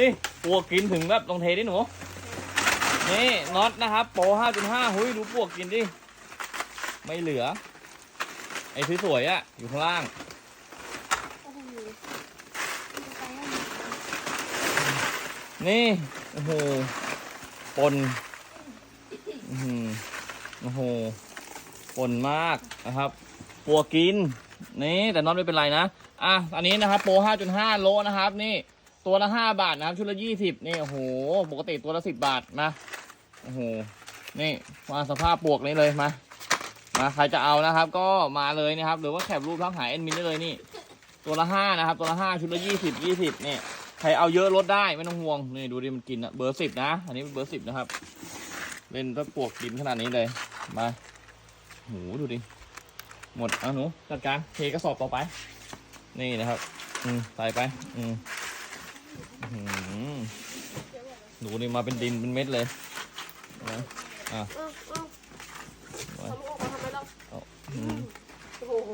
ดิปวกกินถึงแบบตรงเทดิหนู นี่น็อตนะครับโปรห้าจุดห้าหุยดูปวกกินดิ ไม่เหลือ ไอ้สวยอะอยู่ข้างล่าง นี่โอ้โหปนอื้อหือโอ้โหปนมากนะครับปวกกิน นี่แต่น็อตไม่เป็นไรนะ อะ อันนี้นะครับโปร5.5 โลนะครับ นี่ ตัวละ5บาทนะครับ ชุดละ20นี่โอ้โห ปกติตัวละ10บาทมาโอ้โห นี่มาสภาพปวกนี้เลยมา มาใครจะเอานะครับ ก็มาเลยนะครับ หรือว่าแคปรูปทั้งหายเอ็นมินได้เลยนี่ ตัวละ5นะครับ ตัวละ5ชุดละ20 20นี่ใครเอาเยอะลดได้ไม่ต้องห่วงนี่ดูดิมันกินอะเบอร์สิบนะ อันนี้เป็นเบอร์สิบนะครับ เล่นถ้าปวกกินขนาดนี้เลยมาโหดูดิหมดเอาหนูจัดการเทกระสอบต่อไป นี่นะครับ อืมใส่ไป อืม หนูนี่มาเป็นดินเป็นเม็ดเลยนะอะเอ้าเอ้าทำออกมาทำไมเราโอ้โห